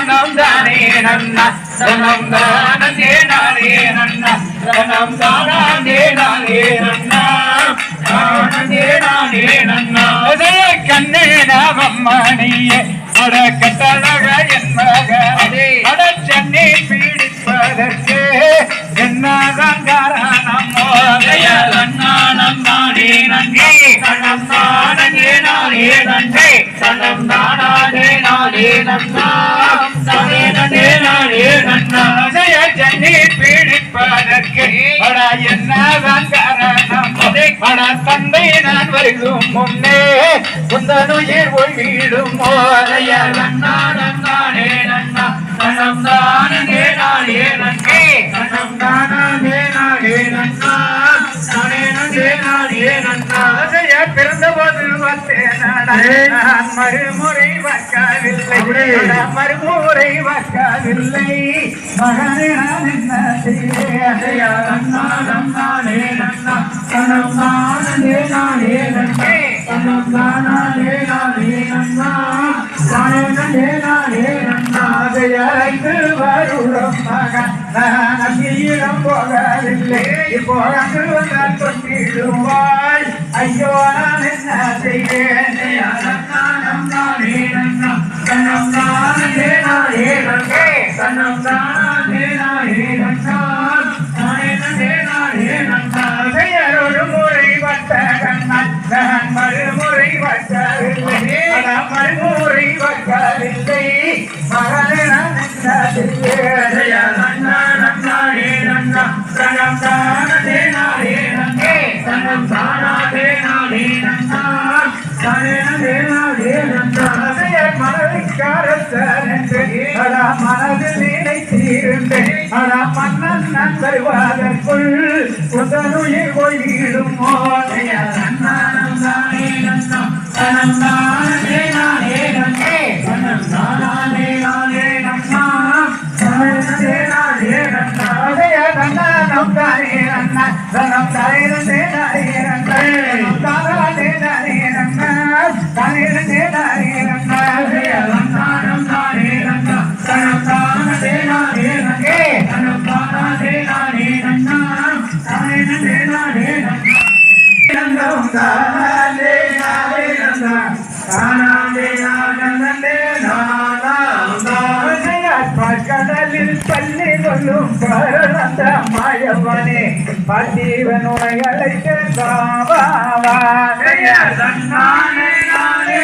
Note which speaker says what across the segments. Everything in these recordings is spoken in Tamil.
Speaker 1: தானே தானே தானே தானே நானே நன்னா. உதய கண்ணே நாமம்மணியே அட கட்டழக என் மகனே அட சென்னை பீடிப்பதற்கு என்னதான் காரணம் அண்ணானம் நானே நன்றி. கண்ணம் நானே நானே நன்றி கண்ணம் தானே நானே நன்னா அதைய ஜன்னி பீடிப்பதற்கு. அட என்னதான் காரணம்? அட தந்தை நான் வருகும் முன்னே குந்தனுயிர் ஒழிடும் மோதைய நன்னானம் நானே நன்னா. கண்ணம் தானே நானே நன்றி கண்ணம் தானே அதைய பிறந்தபோது வந்தேன் நான் மறுமுறை வக்கவில்லை மறுமுறை வக்கவில்லை மகனே நான் என்ன நன்னானே நன்னா இல்லை. இப்போ அங்கு வந்தால் கொண்டிடுவாள் ஐயோ நான் என்ன செய்வேன்? கண்ணம் கண்ணம் அடா மனதில் நினைத்திருந்தேன் அடா மன்னன் நான் வருவதற்குள் நானே நன்னா தானே பள்ளி கொள்ளும் பரந்த மாயவனே பத்தீவனுடைய அழைத்த காவாவானே நானே நானே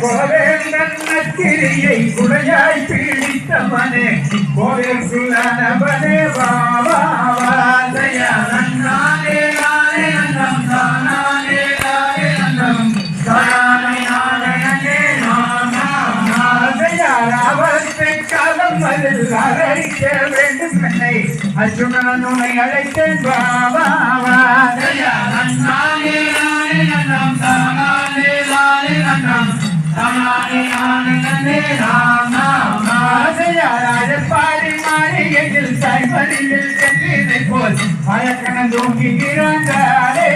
Speaker 1: கோவேந்தன் குடையாய் பீடித்தவனே கோவில் சுலனவனே வாவாவாதயா நன்னானே நானே நன்னம் தானே நானே நன்னம் தானே நானே நன்னே நானே ராவத்தை காலம் அதில் அழைக்க வேண்டும் என்னை அர்ஜுனன் உன்னை அழைத்தேன் வாவாவாதயா நன்னானே நானே நன்னம் தானே நானே நன்னம் தானே நானே நன்னே நானாசையாராஜ மாளிகையில் தாய்மடியில் சென்றினை போல் மயக்கணம் தூங்குகிறாங்களே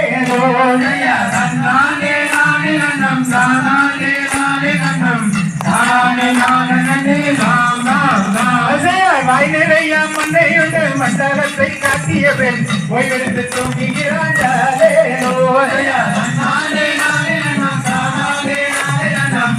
Speaker 1: நானே நானே நன்னம் தானே நானே நன்னம் தானே நானே நன்னே நானாசையார் வாய் நிறைய மண்ணையுண்டு மண்டலத்தை காட்டியவன் ஓய்வெடுத்து தூங்குகிறாங்களே நானே நானே நன்னம் தானே நானே நன்னம்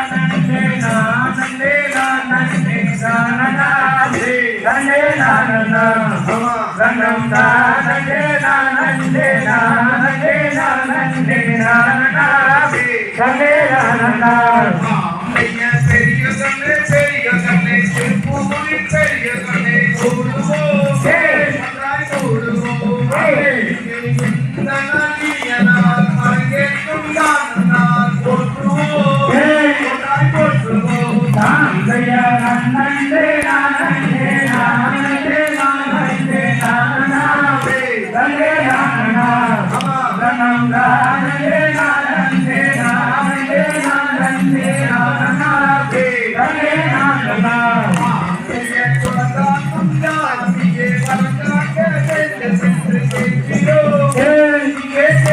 Speaker 2: దండే నానన్న. దండం దండే నానందే నానందే
Speaker 1: నానందే
Speaker 2: నానన్న దండే నానన్న. అమ్మయ్య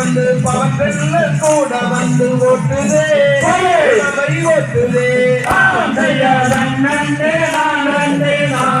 Speaker 2: வந்து பவன் கூட வந்து ஓட்டுதே ஓட்டுதே
Speaker 1: நான் நான் நான் நான் நான்